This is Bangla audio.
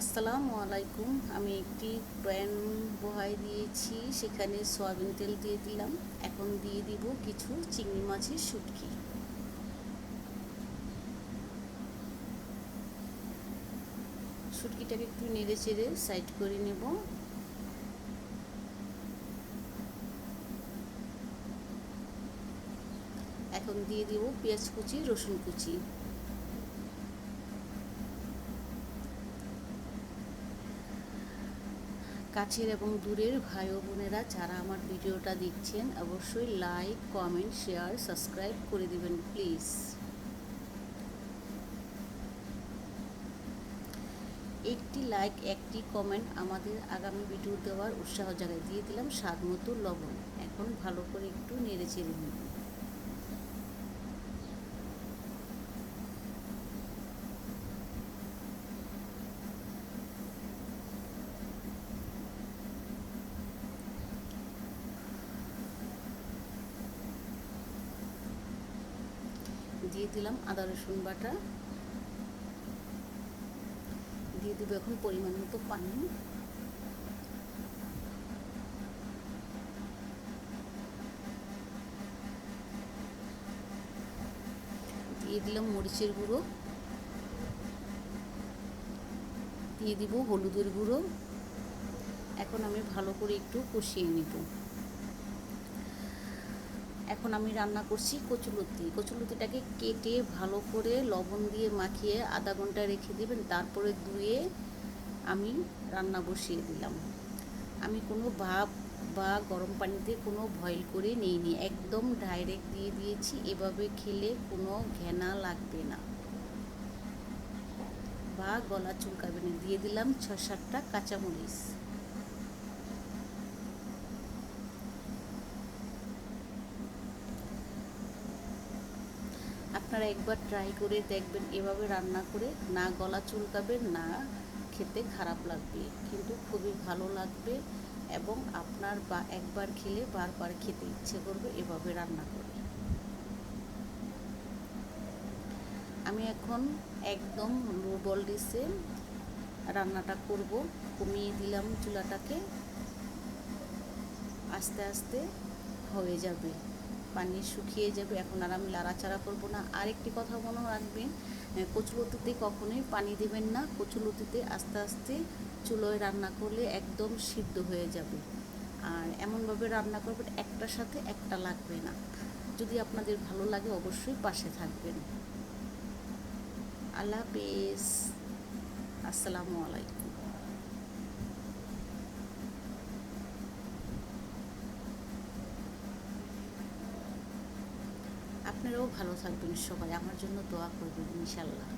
আসসালামু আলাইকুম। আমি একটি প্যান বহাই দিয়েছি, সেখানে সয়াবিন তেল দিয়ে দিলাম। এখন দিয়ে দিব কিছু চিংড়ি মাছের শুটকি। শুটকিটাকে একটু নেড়ে চেড়ে সাইড করে নেব। এখন দিয়ে দিব পেঁয়াজ কুচি, রসুন কুচি। কাছের এবং দূরের ভাই ও বোনেরা যারা আমার ভিডিওটা দেখছেন, অবশ্যই লাইক কমেন্ট শেয়ার সাবস্ক্রাইব করে দিবেন প্লিজ একটি লাইক একটি কমেন্ট আমাদের আগামী ভিডিও দেওয়ার উৎসাহ জায়গায় দিয়ে দিলাম স্বাদ মতো লবণ। এখন ভালো করে একটু নেড়ে চেড়ে নেব দিয়ে দিলাম আদা রসুন বাটা। দিয়ে দেবো এখন পরিমাণ মতো পানি। দিয়ে দিলাম মরিচের গুঁড়ো। দিয়ে দিব হলুদের গুঁড়ো। এখন আমি ভালো করে একটু কষিয়ে নেব। এখন আমি রান্না করছি কচুলতি কচুলতিটাকে কেটে ভালো করে লবণ দিয়ে মাখিয়ে আধা ঘণ্টা রেখে দেবেন, তারপরে ধুয়ে আমি রান্না বসিয়ে দিলাম। আমি কোনো ভাপ বা গরম পানিতে কোনো ভয়েল করে নিইনি, একদম ডাইরেক্ট দিয়ে দিয়েছি, এভাবে খেলে কোনো ঘেনা লাগবে না। বা গলা চুলকাবে না। দিয়ে দিলাম ছ সাতটা কাঁচামরিচ। আপনারা একবার ট্রাই করে দেখবেন, এভাবে রান্না করে না গলা চুলকাবে, না খেতে খারাপ লাগবে, কিন্তু খুবই ভালো লাগবে এবং আপনার বা একবার খেলে বারবার খেতে ইচ্ছে করবে এভাবে রান্না করে। আমি এখন একদম লো বলডিসে রান্নাটা করব, কমিয়ে দিলাম চুলাটাকে, আস্তে আস্তে হয়ে যাবে। পানি শুকিয়ে যাবে, এখন আর আমি লাড়াচাড়া করব না। আরেকটি কথা মনে রাখবেন কচুলতিতে কখনোই পানি দেবেন না। কচুলতিতে আস্তে আস্তে চুলোয় রান্না করলে একদম সিদ্ধ হয়ে যাবে। আর এমনভাবে রান্না করবেন, একটার সাথে একটা লাগবে না। যদি আপনাদের ভালো লাগে অবশ্যই পাশে থাকবেন। আল্লাহ হাফেজ। আসসালামু আলাইকুম। আপনারাও ভালো থাকবেন সবাই। আমার জন্য দোয়া করবেন ইনশাল্লাহ।